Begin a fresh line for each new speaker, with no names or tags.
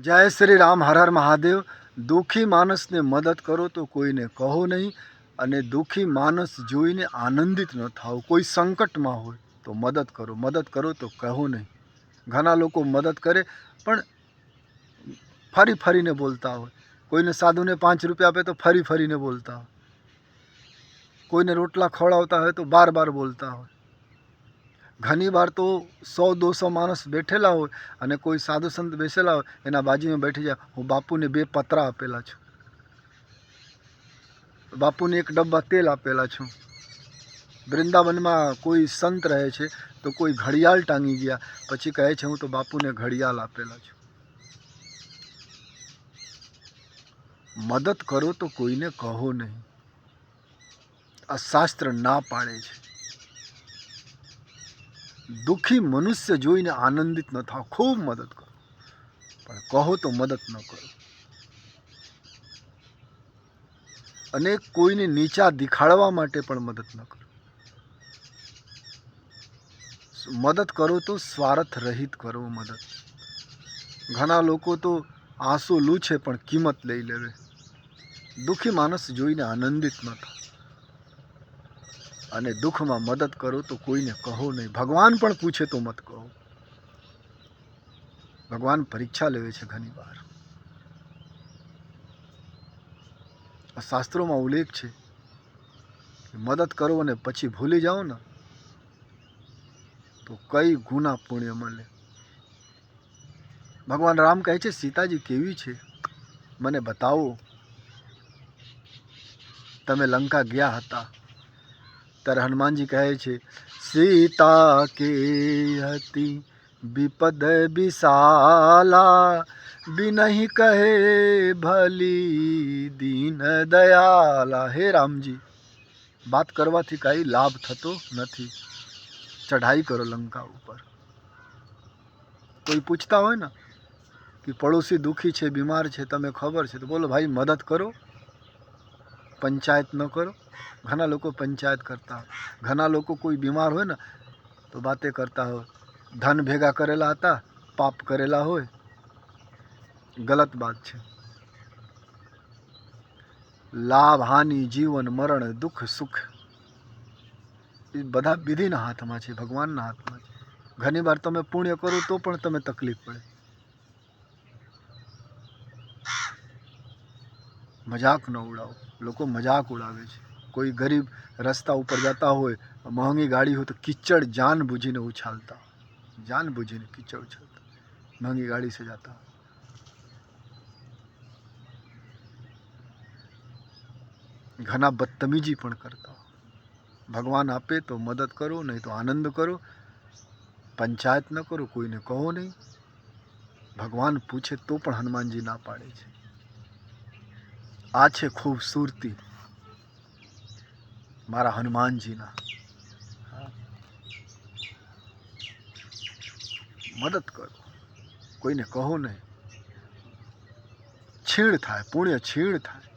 જય શ્રી રામ, હર હર મહાદેવ. દુઃખી માણસને મદદ કરો તો કોઈને કહો નહીં અને દુઃખી માણસ જોઈને આનંદિત ન થાવ. કોઈ સંકટમાં હોય તો મદદ કરો. મદદ કરો તો કહો નહીં. ઘણા લોકો મદદ કરે પણ ફરી ફરીને બોલતા હોય. કોઈને સાધુને પાંચ રૂપિયા આપે તો ફરી ફરીને બોલતા હોય. કોઈને રોટલા ખવડાવતા હોય તો બાર બાર બોલતા હોય. ઘણી વાર તો સો, દોસો માણસ બેઠેલા હોય અને કોઈ સાધુ સંત બેસેલા હોય, એના બાજુમાં બેઠી જાય, હું બાપુને બે પતરા આપેલા છું. બાપુને એક ડબ્બા તેલ આપેલા છું. વૃંદાવનમાં કોઈ સંત રહે છે તો કોઈ ઘડિયાળ ટાંગી ગયા, પછી કહે છે, હું તો બાપુને ઘડિયાળ આપેલા છું. મદદ કરો તો કોઈને કહો નહીં. આ શાસ્ત્ર ના પાડે છે. દુઃખી મનુષ્ય જોઈને આનંદિત ન થાવ, ખૂબ મદદ કરો. પણ કહો તો મદદ ન કરો. અને કોઈને નીચા દેખાડવા માટે પણ મદદ ન કરો. મદદ કરો તો સ્વાર્થ રહિત કરો મદદ. ઘણા લોકો તો આંસુ લૂછે પણ કિંમત લઈ લેવે. દુઃખી માણસ જોઈને આનંદિત ન થાય અને દુઃખમાં મદદ કરો તો કોઈને કહો નહીં. ભગવાન પણ પૂછે તો મત કહો. ભગવાન પરીક્ષા લેવે છે ઘણી વાર. આ શાસ્ત્રોમાં ઉલ્લેખ છે મદદ કરો અને પછી ભૂલી જાઓ ને, તો કઈ ગુના પુણ્ય મળે? ભગવાન રામ કહે છે, સીતાજી કેવી છે? મને બતાવો. તમે લંકા ગયા હતા. ત્યારે હનુમાનજી કહે છે સીતા કે હતી વિપદ વિશાલા બિનહી કહે ભલી દીન દયાલા હે રામજી વાત કરવાથી કાંઈ લાભ થતો નથી ચઢાઈ કરો લંકા ઉપર કોઈ પૂછતા હોય ને કે પડોશી દુઃખી છે બીમાર છે તમે ખબર છે તો બોલો ભાઈ મદદ કરો પંચાયત ન કરો. ઘણા લોકો પંચાયત કરતા હોય. ઘણા લોકો કોઈ બીમાર હોય ને, તો વાતે કરતા હોય. ધન ભેગા કરેલા હતા, પાપ કરેલા હોય. ગલત વાત છે. લાભ, હાનિ, જીવન, મરણ, દુઃખ, સુખ, એ બધા વિધિના હાથમાં છે, ભગવાનના હાથમાં છે. ઘણી વાર તમે પુણ્ય કરો તો પણ તમે તકલીફ પડે. મજાક ન ઉડાવો લોકો મજાક ઉડાવે છે કોઈ ગરીબ રસ્તા ઉપર જતા હોય મોંઘી ગાડી હોય તો કિચડ જાન બૂજીને ઉછાલતા જાન બૂજીને કિચડ ઉછાલતા મોંઘી ગાડી से जाता ઘણા બદતમીજી પણ કરતા ભગવાન આપે તો મદદ કરો નહીં તો આનંદ કરો પંચાયત ન કરો કોઈને કહો નહીં ભગવાન પૂછે તો પણ હનુમાનજી ના પાડે છે આ છે ખૂબસૂરતી. મારા હનુમાનજીના. મદદ કરો. કોઈને કહો નહીં. છીણ થાય, પુણ્ય છીણ થાય.